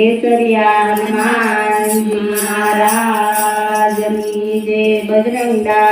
કેસરિયા હનુમાનજી મહારાજની જય બજરંગદાસ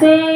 Gracias.